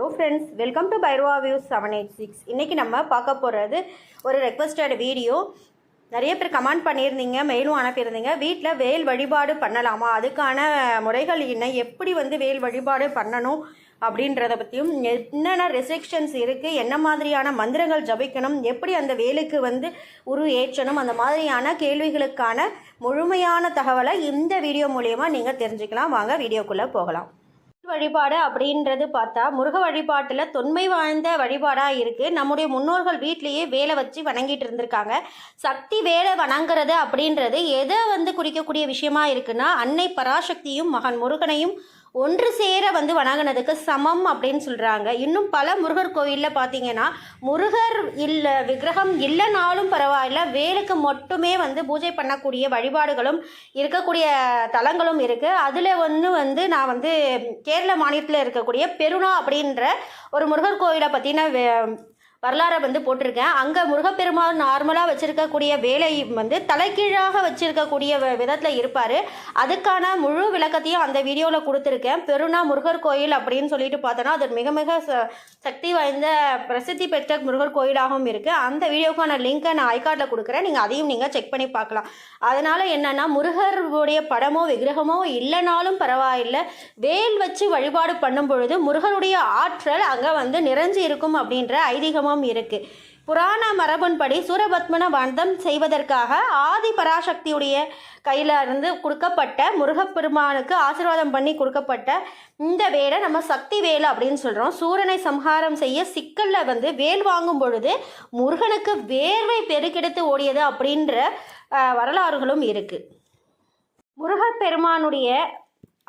Hello friends welcome to Bhairova views seven eight six இன்றைக்கி நம்ம பார்க்க போகிறது ஒரு ரெக்வஸ்டட் வீடியோ நிறைய பேர் கமெண்ட் பண்ணியிருந்தீங்க மெயிலும் அனுப்பியிருந்தீங்க. வீட்டில் வேல் வழிபாடு பண்ணலாமா? அதுக்கான முறைகள் என்ன? எப்படி வந்து வேல் வழிபாடு பண்ணணும்? அப்படின்றத பற்றியும் என்னென்ன ரெஸ்ட்ரிக்ஷன்ஸ் இருக்குது என்ன மாதிரியான மந்திரங்கள் ஜபிக்கணும்? எப்படி அந்த வேலுக்கு வந்து உரு ஏற்றணும்? அந்த மாதிரியான கேள்விகளுக்கான முழுமையான தகவலை இந்த வீடியோ மூலயமா நீங்கள் தெரிஞ்சுக்கலாம். வாங்க வீடியோக்குள்ளே போகலாம். வழிபாடு அப்படின்றது பார்த்தா முருக வழிபாட்டில் தொன்மை வாய்ந்த வழிபாடாக இருக்குது நம்முடைய முன்னோர்கள் வீட்டிலையே வேலை வச்சு வணங்கிட்டு இருந்திருக்காங்க. சக்தி வேலை வணங்குறது அப்படின்றது எதை வந்து குறிக்கக்கூடிய விஷயமா இருக்குன்னா அன்னை பராசக்தியும் மகன் முருகனையும் ஒன்று சேர வந்து வணங்கினதுக்கு சமம் அப்படின்னு சொல்கிறாங்க இன்னும் பல முருகர் கோயிலில் பார்த்தீங்கன்னா முருகர் இல்லை விக்கிரகம் இல்லைனாலும் பரவாயில்ல வேலுக்கு மட்டுமே வந்து பூஜை பண்ணக்கூடிய வழிபாடுகளும் இருக்கக்கூடிய தலங்களும் இருக்குது அதில் ஒன்று வந்து நான் வந்து கேரள மாநிலத்தில் இருக்கக்கூடிய பெருனா அப்படின்ற ஒரு முருகர் கோயிலை பற்றின வரலாறை வந்து போட்டிருக்கேன். அங்கே முருகப்பெருமாள் நார்மலாக வச்சுருக்கக்கூடிய வேலை வந்து தலைகீழாக வச்சுருக்கக்கூடிய விதத்தில் இருப்பார். அதுக்கான முழு விளக்கத்தையும் அந்த வீடியோவில் கொடுத்துருக்கேன். பெருனா முருகர் கோயில் அப்படின்னு சொல்லிட்டு பார்த்தோன்னா அது மிக மிக ச சக்தி வாய்ந்த பிரசித்தி பெற்ற முருகர் கோயிலாகவும் இருக்குது அந்த வீடியோக்கான லிங்க்கை நான் ஐகார்டில் கொடுக்குறேன். நீங்கள் அதையும் நீங்கள் செக் பண்ணி பார்க்கலாம். அதனால் என்னென்னா முருகருடைய படமோ விக்கிரகமோ இல்லைனாலும் பரவாயில்லை. வேல் வச்சு வழிபாடு பண்ணும் பொழுது முருகனுடைய ஆற்றல் அங்கே வந்து நிறைஞ்சு இருக்கும் அப்படின்ற ஐதீகமாக நாமம் இருக்கு. புராண மரபுன்படி சூரபத்மன வந்தம் செய்வதற்காக ஆதி பராசக்தியுடைய கையில் இருந்து கொடுக்கப்பட்ட முருகப்பெருமானுக்கு ஆசீர்வாதம் பண்ணி கொடுக்கப்பட்ட இந்த வேலை நம்ம சக்தி வேலை அப்படின்னு சொல்கிறோம் சூரனை சம்ஹாரம் செய்ய சிக்கலில் வந்து வேல் வாங்கும் பொழுது முருகனுக்கு வேர்வை பெருக்கெடுத்து ஓடியது அப்படின்ற வரலாறுகளும் இருக்குது முருகப்பெருமானுடைய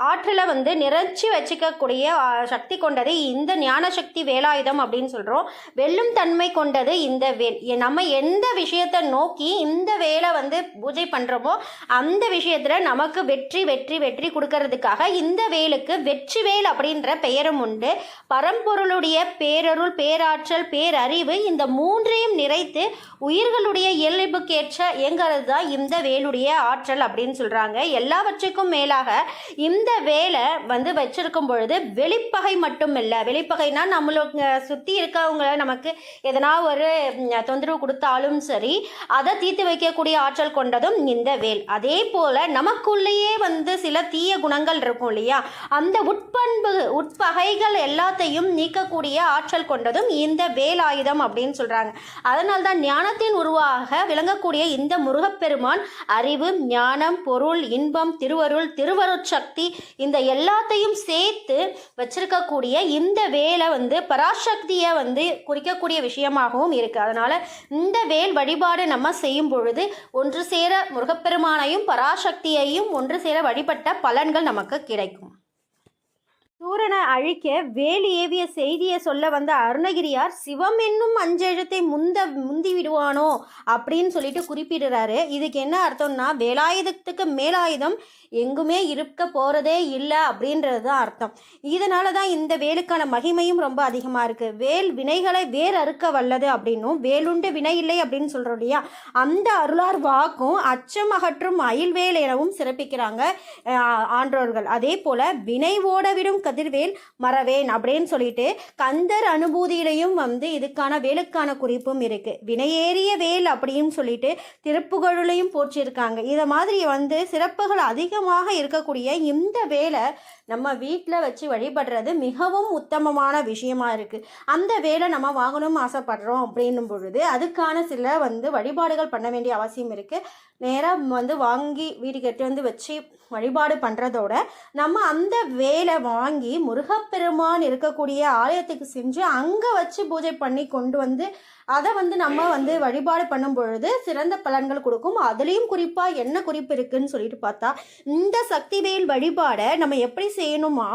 ஆற்றில் வந்து நிறைச்சி வச்சுக்கக்கூடிய சக்தி கொண்டது இந்த ஞான சக்தி வேலாயுதம் அப்படின்னு சொல்கிறோம் வெல்லும் தன்மை கொண்டது இந்த வேல் நம்ம எந்த விஷயத்தை நோக்கி இந்த வேலை வந்து பூஜை பண்ணுறோமோ அந்த விஷயத்தில் நமக்கு வெற்றி வெற்றி வெற்றி கொடுக்கறதுக்காக இந்த வேலுக்கு வெற்றி வேல் அப்படின்ற பெயரும் உண்டு. பரம்பொருளுடைய பேரருள் பேராற்றல் பேரறிவு இந்த மூன்றையும் நிறைத்து உயிர்களுடைய இயல்புக்கேற்ற இயங்கிறது தான் இந்த வேலுடைய ஆற்றல் அப்படின்னு சொல்கிறாங்க எல்லாவற்றுக்கும் மேலாக இந்த வேலை வந்து வச்சுருக்கும் பொழுது வெளிப்பகை மட்டும் இல்லை வெளிப்பகைனா நம்மளுக்கு சுற்றி இருக்கவங்க நமக்கு எதனா ஒரு தொந்தரவு கொடுத்தாலும் சரி அதை தீர்த்து வைக்கக்கூடிய ஆற்றல் கொண்டதும் இந்த வேல். அதே போல் நமக்குள்ளேயே வந்து சில தீய குணங்கள் இருக்கும் இல்லையா? அந்த உட்பண்பு உட்பகைகள் எல்லாத்தையும் நீக்கக்கூடிய ஆற்றல் கொண்டதும் இந்த வேலாயுதம் அப்படின்னு சொல்கிறாங்க அதனால் தான் ஞானத்தின் உருவாக விளங்கக்கூடிய இந்த முருகப்பெருமான் அறிவு ஞானம் பொருள் இன்பம் திருவருள் திருவருட்சக்தி இந்த எல்லாத்தையும் சேர்த்து வச்சிருக்கக்கூடிய இந்த வேலை வந்து பராசக்தியை வந்து குறிக்கக்கூடிய விஷயமாகவும் இருக்குது அதனால் இந்த வேல் வழிபாடு நம்ம செய்யும் பொழுது ஒன்று சேர முருகப்பெருமானையும் பராசக்தியையும் ஒன்று சேர வழிபட்ட பலன்கள் நமக்கு கிடைக்கும். சூரனை அழிக்க வேலி ஏவிய செய்தியை சொல்ல வந்த அருணகிரியார் சிவம் என்னும் அஞ்செழுத்தை முந்த முந்தி விடுவானோ அப்படின்னு சொல்லிட்டு குறிப்பிடுறாரு. இதுக்கு என்ன அர்த்தம்னா வேலாயுதத்துக்கு மேலாயுதம் எங்குமே இருக்க போகிறதே இல்லை அப்படின்றது தான் அர்த்தம். இதனால தான் இந்த வேலுக்கான மகிமையும் ரொம்ப அதிகமாக இருக்குது வேல் வினைகளை வேர் அறுக்க வல்லது அப்படின்னும் வேலுண்டு வினை இல்லை அப்படின்னு சொல்கிறோம் இல்லையா? அந்த அருளார் வாக்கும் அச்சம் அகற்றும் அயில்வேல் எனவும் சிறப்பிக்கிறாங்க ஆன்றோர்கள் அதே போல் வினை ஓடவிடும் கதிர்வேல் மறவேன் அப்படின்னு சொல்லிட்டு கந்தர் அனுபூதியிலையும் வந்து இதுக்கான வேலுக்கான குறிப்பும் இருக்குது வினையேறிய வேல் அப்படின்னு சொல்லிட்டு திருப்புகழுலையும் போற்றிருக்காங்க. இதை மாதிரி வந்து சிறப்புகள் அதிகமாக இருக்கக்கூடிய இந்த வேலை நம்ம வீட்டில் வச்சு வழிபடுறது மிகவும் உத்தமமான விஷயமா இருக்குது அந்த வேலை நம்ம வாங்கணும்னு ஆசைப்படுறோம் அப்படின்னும் பொழுது அதுக்கான சில வந்து வழிபாடுகள் பண்ண வேண்டிய அவசியம் இருக்குது நேராக வந்து வாங்கி வீடு கட்டி வந்து வச்சு வழிபாடு பண்ணுறதோட நம்ம அந்த வேலை வாங்கி முருகப்பெருமான் இருக்கக்கூடிய ஆலயத்துக்கு செஞ்சு அங்கே வச்சு பூஜை பண்ணி கொண்டு வந்து அதை வந்து நம்ம வந்து வழிபாடு பண்ணும் பொழுது சிறந்த பலன்கள் கொடுக்கும். அதுலேயும் குறிப்பாக என்ன குறிப்பு இருக்குன்னு சொல்லிட்டு பார்த்தா இந்த சக்தி வேல் வழிபாடை நம்ம எப்படி செய்யணுமா?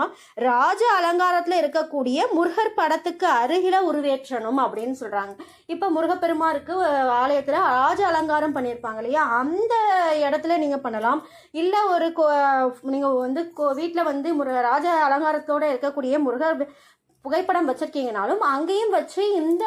ராஜ அலங்காரத்தில் இருக்கக்கூடிய முருகர் படத்துக்கு அருகில உருவேற்றணும் அப்படின்னு சொல்கிறாங்க இப்போ முருகப்பெருமாருக்கு ஆலயத்தில் ராஜ அலங்காரம் பண்ணியிருப்பாங்க இல்லையா? அந்த இடத்துல நீங்கள் பண்ணலாம். இல்லை ஒரு கோ நீங்கள் வந்து வீட்டில் வந்து முரு ராஜ அலங்காரத்தோடு இருக்கக்கூடிய முருகர் புகைப்படம் வச்சுருக்கீங்கனாலும் அங்கேயும் வச்சு இந்த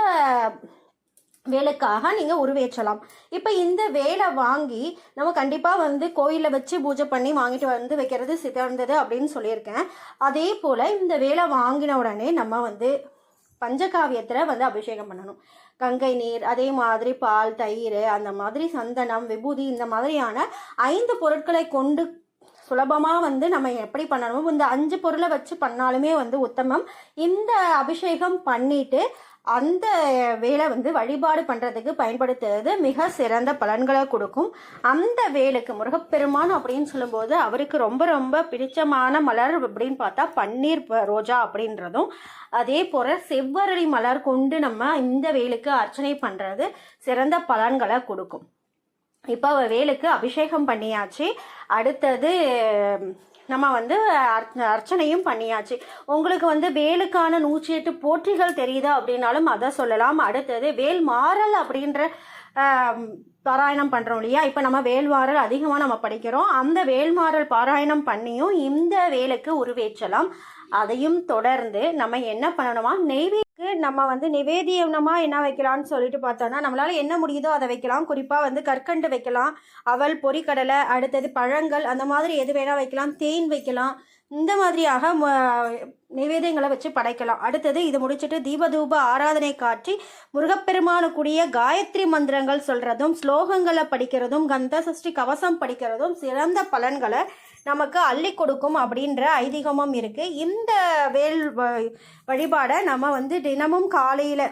வேலைக்காக நீங்கள் உருவேற்றலாம். இப்போ இந்த வேலை வாங்கி நம்ம கண்டிப்பாக வந்து கோயிலில் வச்சு பூஜை பண்ணி வாங்கிட்டு வந்து வைக்கிறது சிறந்தது அப்படின்னு சொல்லியிருக்கேன். அதே போல் இந்த வேலை வாங்கின உடனே நம்ம வந்து பஞ்சகாவியத்தில் வந்து அபிஷேகம் பண்ணணும். கங்கை நீர் அதே மாதிரி பால் தயிர் அந்த மாதிரி சந்தனம் விபூதி இந்த மாதிரியான ஐந்து பொருட்களை கொண்டு சுலபமாக வந்து நம்ம எப்படி பண்ணணுமோ இந்த அஞ்சு பொருளை வச்சு பண்ணாலுமே வந்து உத்தமம். இந்த அபிஷேகம் பண்ணிட்டு அந்த வேலை வந்து வழிபாடு பண்ணுறதுக்கு பயன்படுத்துறது மிக சிறந்த பலன்களை கொடுக்கும். அந்த வேலுக்கு முருகப்பெருமான் அப்படின்னு சொல்லும்போது அவருக்கு ரொம்ப ரொம்ப பிடிச்சமான மலர் அப்படின்னு பார்த்தா பன்னீர் ரோஜா அப்படின்றதும். அதே போல் செவ்வரளி மலர் கொண்டு நம்ம இந்த வேலுக்கு அர்ச்சனை பண்ணுறது சிறந்த பலன்களை கொடுக்கும். இப்போ வேலுக்கு அபிஷேகம் பண்ணியாச்சு. அடுத்தது நம்ம வந்து அர்ச்சனையும் பண்ணியாச்சு. உங்களுக்கு வந்து வேலுக்கான நூற்றி எட்டு போற்றிகள் தெரியுதா அப்படின்னாலும் அதை சொல்லலாம். அடுத்தது வேல் மாறல் அப்படின்ற பாராயணம் பண்ணுறோம் இல்லையா? இப்போ நம்ம வேல்மாறல் அதிகமாக நம்ம படிக்கிறோம். அந்த வேல்மாறல் பாராயணம் பண்ணியும் இந்த வேலுக்கு உருவேற்றலாம். அதையும் தொடர்ந்து நம்ம என்ன பண்ணணுமா? நெய்வேக்கு நம்ம வந்து நிவேதியனமாக என்ன வைக்கலாம்னு சொல்லிட்டு பார்த்தோன்னா நம்மளால் என்ன முடியுதோ அதை வைக்கலாம். குறிப்பாக வந்து கற்கண்டு வைக்கலாம் அவல் பொறிக்கடலை அடுத்தது பழங்கள் அந்த மாதிரி எது வேணால் வைக்கலாம் தேன் வைக்கலாம். இந்த மாதிரியாக ம- நிவேதியங்களை வச்சு படைக்கலாம். அடுத்தது இது முடிச்சுட்டு தீபதூப ஆராதனை காட்டி முருகப்பெருமானுக்குரிய காயத்ரி மந்திரங்கள் சொல்கிறதும் ஸ்லோகங்களை படிக்கிறதும் கந்த சஷ்டி கவசம் படிக்கிறதும் சிறந்த பலன்களை நமக்கு அள்ளி கொடுக்கும் அப்படின்ற ஐதீகமும் இருக்குது இந்த வேல் வழிபாடை நம்ம வந்து தினமும் காலையில்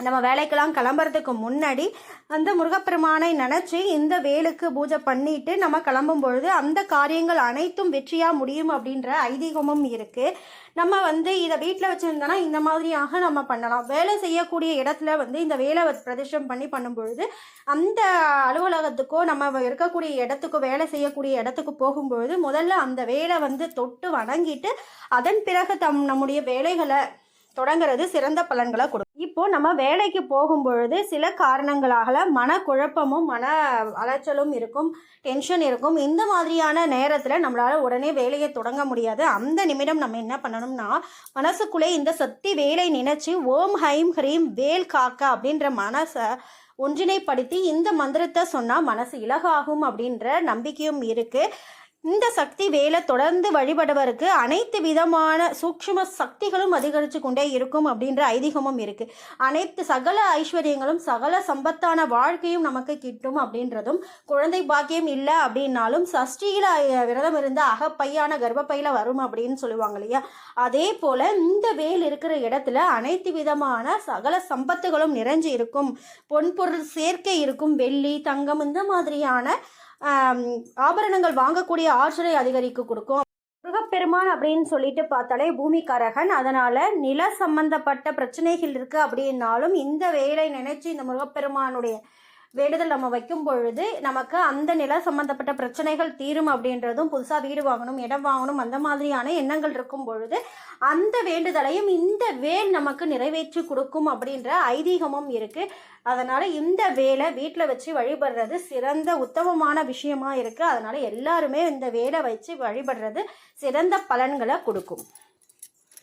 நம்ம வேலைக்கெல்லாம் கிளம்புறதுக்கு முன்னாடி அந்த முருகப்பெருமானை நினச்சி இந்த வேலுக்கு பூஜை பண்ணிட்டு நம்ம கிளம்பும் பொழுது அந்த காரியங்கள் அனைத்தும் வெற்றியாக முடியும் அப்படின்ற ஐதீகமும் இருக்குது நம்ம வந்து இதை வீட்டில் வச்சுருந்தோன்னா இந்த மாதிரியாக நம்ம பண்ணலாம். வேலை செய்யக்கூடிய இடத்துல வந்து இந்த வேலை வ- பிரதிஷ்டம் பண்ணி பண்ணும் பொழுது அந்த அலுவலகத்துக்கோ நம்ம இருக்கக்கூடிய இடத்துக்கோ வேலை செய்யக்கூடிய இடத்துக்கு போகும்பொழுது முதல்ல அந்த வேலை வந்து தொட்டு வணங்கிட்டு அதன் பிறகு தம் நம்முடைய வேலைகளை தொடங்குறது சிறந்த பலன்களை கொடுக்கும். இப்போ நம்ம வேலைக்கு போகும்பொழுது சில காரணங்களாக மனக்குழப்பமும் மன அலைச்சலும் இருக்கும் டென்ஷன் இருக்கும். இந்த மாதிரியான நேரத்தில் நம்மளால் உடனே வேலையை தொடங்க முடியாது. அந்த நிமிடம் நம்ம என்ன பண்ணணும்னா மனசுக்குள்ளே இந்த சக்தி வேலை நினைச்சு ஓம் ஹைம் ஹ்ரீம் வேல் காக்க அப்படின்ற மனசை ஒன்றிணைப்படுத்தி இந்த மந்திரத்தை சொன்னால் மனசு இலகாகும் அப்படின்ற நம்பிக்கையும் இருக்குது இந்த சக்தி வேலை தொடர்ந்து வழிபடுவருக்கு அனைத்து விதமான சூக்ஷ்ம சக்திகளும் அதிகரித்து கொண்டே இருக்கும் அப்படின்ற ஐதீகமும் இருக்குது அனைத்து சகல ஐஸ்வர்யங்களும் சகல சம்பத்தான வாழ்க்கையும் நமக்கு கிட்டும் அப்படின்றதும் குழந்தை பாக்கியம் இல்லை அப்படின்னாலும் சஷ்டியில் விரதம் இருந்து அகப்பையான கர்ப்பப்பையில் வரும் அப்படின்னு சொல்லுவாங்க இல்லையா? அதே போல் இந்த வேல் இருக்கிற இடத்துல அனைத்து விதமான சகல சம்பத்துகளும் நிறைஞ்சு இருக்கும். பொன்பொருள் சேர்க்கை இருக்கும். வெள்ளி தங்கம் இந்த மாதிரியான ஆபரணங்கள் வாங்கக்கூடிய ஆற்றலை அதிகரிக்க கொடுக்கும். முருகப்பெருமான் அப்படின்னு சொல்லிட்டு பார்த்தாலே பூமிக்காரகன். அதனால நில சம்பந்தப்பட்ட பிரச்சனைகள் இருக்கு அப்படின்னாலும் இந்த வேலை நினைச்சு இந்த முருகப்பெருமானுடைய வேண்டுதல் நம்ம வைக்கும் பொழுது நமக்கு அந்த நில சம்பந்தப்பட்ட பிரச்சனைகள் தீரும் அப்படின்றதும் புதுசாக வீடு வாங்கணும் இடம் வாங்கணும் அந்த மாதிரியான எண்ணங்கள் இருக்கும் பொழுது அந்த வேண்டுதலையும் இந்த வேல் நமக்கு நிறைவேற்றி கொடுக்கும் அப்படின்ற ஐதீகமும் இருக்குது அதனால் இந்த வேலை வீட்டில் வச்சு வழிபடுறது சிறந்த உத்தமமான விஷயமா இருக்குது அதனால் எல்லாருமே இந்த வேலை வச்சு வழிபடுறது சிறந்த பலன்களை கொடுக்கும்.